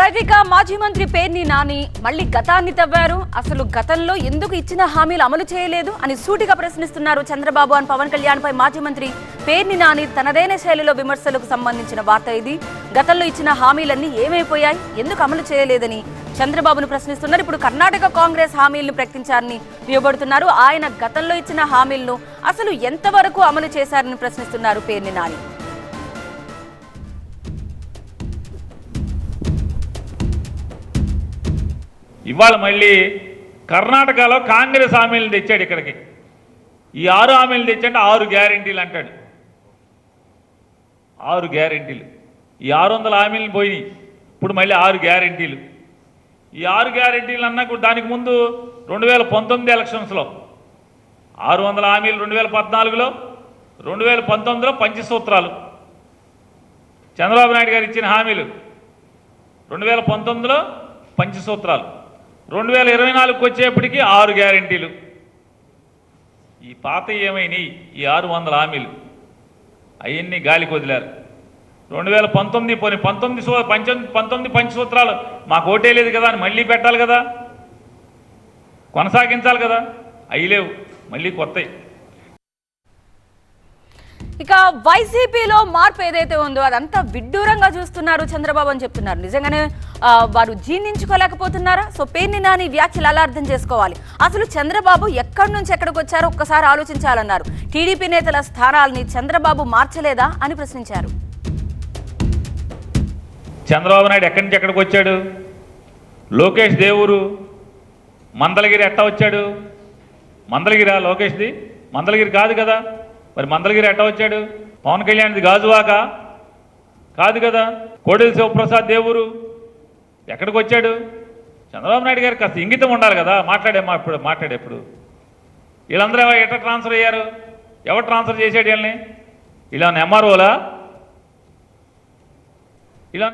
Right మాజీ మంత్రి పేర్ని నాని మళ్ళీ గతాన్ని తవ్వారు. అసలు గతంలో ఎందుకు ఇచ్చిన హామీలు అమలు చేయలేదు అని సూటిగా ప్రశ్నిస్తున్నారు చంద్రబాబు అని పవన్ కళ్యాణ్ పై మాజీ మంత్రి పేర్ని నాని తనదైన శైలిలో విమర్శలకు సంబంధించిన వార్త ఇది. గతంలో ఇచ్చిన హామీలన్నీ ఏమైపోయాయి? ఎందుకు అమలు చేయలేదని చంద్రబాబును ప్రశ్నిస్తున్నారు. ఇప్పుడు కర్ణాటక కాంగ్రెస్ హామీలను ప్రకటించారని దుయ్యబడుతున్నారు ఆయన గతంలో ఇచ్చిన హామీలను అసలు ఎంతవరకు అమలు చేశారని ప్రశ్నిస్తున్నారు పేర్ని నాని. ఇవాళ మళ్ళీ కర్ణాటకలో కాంగ్రెస్ హామీలు తెచ్చాడు ఇక్కడికి. ఈ ఆరు హామీలు తెచ్చంటే ఆరు గ్యారంటీలు అంటాడు. ఆరు గ్యారెంటీలు. ఈ ఆరు వందల హామీలు పోయినాయి. ఇప్పుడు మళ్ళీ ఆరు గ్యారెంటీలు. ఈ ఆరు గ్యారెంటీలు అన్నా కూడా దానికి ముందు రెండు వేల పంతొమ్మిది ఎలక్షన్స్లో ఆరు వందల హామీలు రెండు వేల పద్నాలుగులో రెండు వేల పంతొమ్మిదిలో పంచసూత్రాలు. చంద్రబాబు నాయుడు గారు ఇచ్చిన హామీలు. రెండు వేల పంతొమ్మిదిలో పంచసూత్రాలు. రెండు వేల ఇరవై నాలుగుకి వచ్చేప్పటికీ ఆరు గ్యారెంటీలు. ఈ పాత ఏమైనాయి? ఈ ఆరు వందల హామీలు. అవన్నీ గాలికి వదిలారు. రెండు వేల పంతొమ్మిది పోనీ పంతొమ్మిది సో పంచొమ్మిది పంతొమ్మిది పంచసూత్రాలు మాకు ఓటే లేదు కదా అని మళ్ళీ పెట్టాలి కదా? కొనసాగించాలి కదా? అవి లేవు. మళ్ళీ కొత్తవి ఇక వైసీపీలో మార్పు ఏదైతే ఉందో అదంతా విడ్డూరంగా చూస్తున్నారు చంద్రబాబు అని చెప్తున్నారు. నిజంగానే వారు జీర్ణించుకోలేకపోతున్నారా? సో పేర్ని నాని వ్యాఖ్యలు అలా అర్థం చేసుకోవాలి? అసలు చంద్రబాబు ఎక్కడి నుంచి ఎక్కడికి వచ్చారో ఒక్కసారి ఆలోచించాలన్నారు. టీడీపీ నేతల స్థానాల్ని చంద్రబాబు మార్చలేదా అని ప్రశ్నించారు. చంద్రబాబు నాయుడు ఎక్కడి నుంచి ఎక్కడికి వచ్చాడు? లోకేష్ దేవురు మందలగిరి ఎట్టా వచ్చాడు? మందలగిరా లోకేష్ది? మందలగిరి కాదు కదా? మరి మందలగిరి ఎట్టా వచ్చాడు? పవన్ కళ్యాణ్ది గాజువాక? కాదు కదా కోడెల శివప్రసాద్ దేవురు. ఎక్కడికి వచ్చాడు? చంద్రబాబు నాయుడు గారు కాస్త ఇంగితం ఉండాలి కదా మాట్లాడే మా ఇప్పుడు మాట్లాడేప్పుడు. వీళ్ళందరూ ఎట్ట ట్రాన్స్ఫర్ అయ్యారు? ఎవరు ట్రాన్స్ఫర్ చేశాడు వీళ్ళని? ఇలా ఎంఆర్ఓలా ఇలా